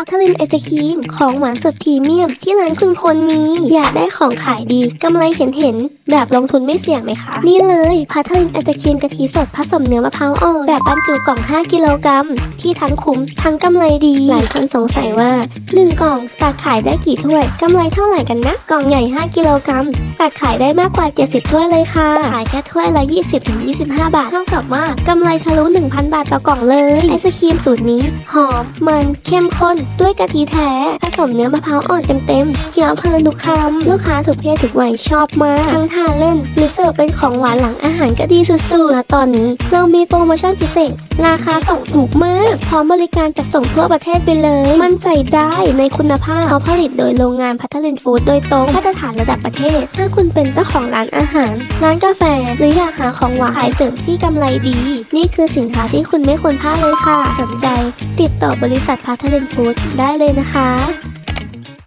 พัทลินไอศครีมของหวานสุดพรีเมียมที่ร้านคุณคนมี อยากได้ของขายดีกำไรเห็นเห็นๆแบบลงทุนไม่เสี่ยงไหมคะ นี่เลยพัทลินไอศครีมกะทิสดผสมเนื้อมะพร้าวอ่อนแบบบรรจุกล่อง 5 กิโลกรัมที่ทั้งคุ้มทั้งกำไรดี หลายคนสงสัยว่า 1 กล่องตักขายได้กี่ถ้วยกำไรเท่าไหร่กันนะ กล่องใหญ่ 5 กิโลกรัมตักขายได้มากกว่า 70 ถ้วยเลยค่ะ ขายแค่ถ้วยละ 20-25 บาท เท่ากับว่ากำไรทะลุ 1,000 บาทต่อกล่องเลยไอศครีมสูตรนี้หอมมันเข้มข้นด้วยกะทิแท้ผสมเนื้อมะพร้าวอ่อนเต็มๆเคี้ยวเพลินทุกคำลูกค้าทุกเพศทุกวัยชอบมากทั้งทานเล่นหรือเสิร์ฟเป็นของหวานหลังอาหารก็ดีสุดๆและตอนนี้เรามีโปรโมชั่นพิเศษ ราคาส่งถูกมาก พร้อมบริการจัดส่งทั่วประเทศไปเลย มั่นใจได้ในคุณภาพเขาผลิตโดยโรงงานพัทลินฟู้ดโดยตรงมาตรฐานระดับประเทศ ถ้าคุณเป็นเจ้าของร้านอาหาร ร้านกาแฟ หรืออยากหาของหวานขายเสริมที่กำไรดี นี่คือสินค้าที่คุณไม่ควรพลาดเลยค่ะ สนใจ ติดต่อบริษัทพัทลินฟู้ดได้เลยนะคะ